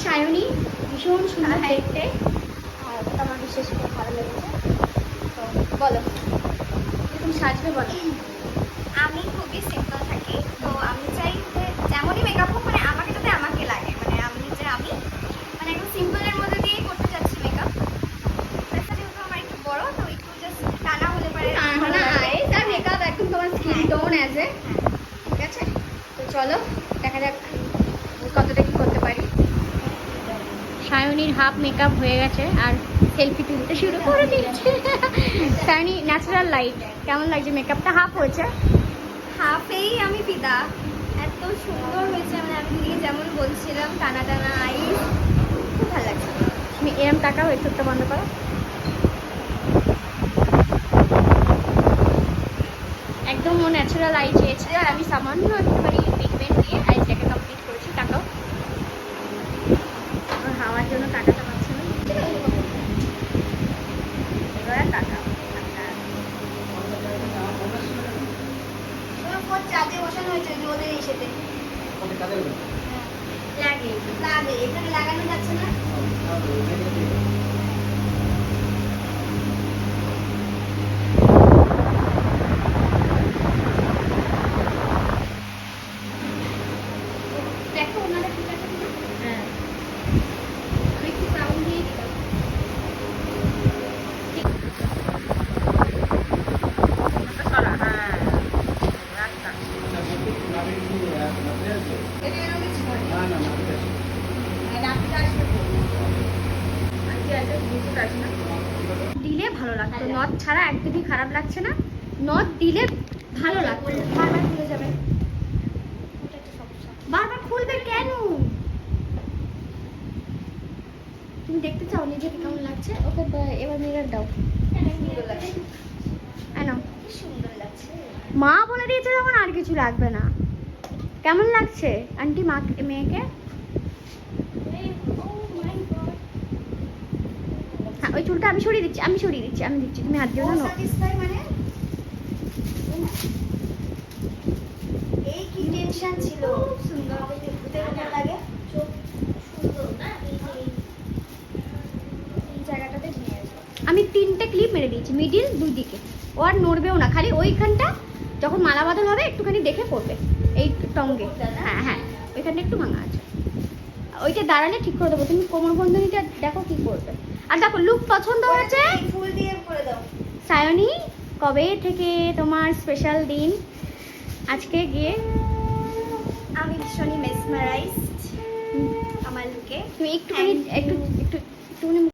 সায়নী ভীষণ সুন্দর দেখতে। আর ওটা আমার বিশেষ করে ভালো লেগেছে। তো বলো এরকম সাজবে বলো। আমি খুবই সিম্পল থাকি তো আমি চাই যে যেমনই মেকআপ হোক মানে আমাকে যাতে আমাকে লাগে মানে আমি যে আমি মানে একদম সিম্পলের মধ্যে দিয়েই করতে চাচ্ছি মেকআপ যেহেতু আমার একটু বড় তো একটু জাস্ট টানা হলে পারে মেকআপ একদম তোমার স্কিন টোন অ্যাজ এ। ঠিক আছে? তো চলো দেখা যাক কতটা কি করতে পারি সায়নীর হাফ মেকআপ হয়ে গেছে আর সেলফি তুলতে শুরু করে দিয়েছে। সায়নী ন্যাচারাল লাইট কেমন লাগছে মেকআপটা হাফ হয়েছে। হাফেই আমি পিতা এত সুন্দর হয়েছে মানে আমি যেমন বলছিলাম টানা টানা আইস খুব ভালো লাগছে। তুমি এরম তাকাও এই চোখটা বন্ধ করো। একদম ও ন্যাচারাল আই চেয়েছে। আর আমি সামান্য একটুখানি ফোন বসানো হয়েছে রোদের ইসেতে লাগে লাগে এখানে লাগানো যাচ্ছে না দেখো ওনারা ঠিক আছে কিনা হ্যাঁ আমি একটু ব্রাউন দিয়ে দিলাম ঠিক সরা হ্যাঁ রাস্তা এটা এরকম কিছু করে দিলে ভালো লাগতো। নথ ছাড়া খারাপ লাগছে না। নথ দিলে ভালো লাগতো। বারবার খুলবে কেন? তুমি দেখতে চাও নিজেকে কেমন লাগছে? ওকে এবার মিরার দাও। মা বলে দিয়েছে যখন আর কিছু লাগবে না। কেমন লাগছে? আন্টি, মা, মেয়েকে? ওই চুলটা আমি সরিয়ে দিচ্ছি আমি সরিয়ে দিচ্ছি আমি দিচ্ছি তুমি হাত দিও না মানে? এই কি টেনশন ছিল? সুন্দর। লাগে। আমি তিনটে ক্লিপ মেরে দিয়েছি মিডিল দুই দিকে ও আর নড়বেও না খালি ওইখানটা যখন মালা বদল হবে একটুখানি দেখে পড়বে এই টঙ্গে। হ্যাঁ হ্যাঁ ওইখানটা একটু ভাঙা আছে। ওইটা দাঁড়ালে ঠিক করে দেবো। তুমি কোমর বন্ধনীটা দেখো কি করবে। আর দেখো লুক পছন্দ হয়েছে? ফুল দিয়ে করে দাও। সায়নী কবে থেকে তোমার স্পেশাল দিন? আজকে গিয়ে? আমি ভীষণই মেসমারাইজড আমার লুকে তুমি একটু একটু একটু একটু একটুখানি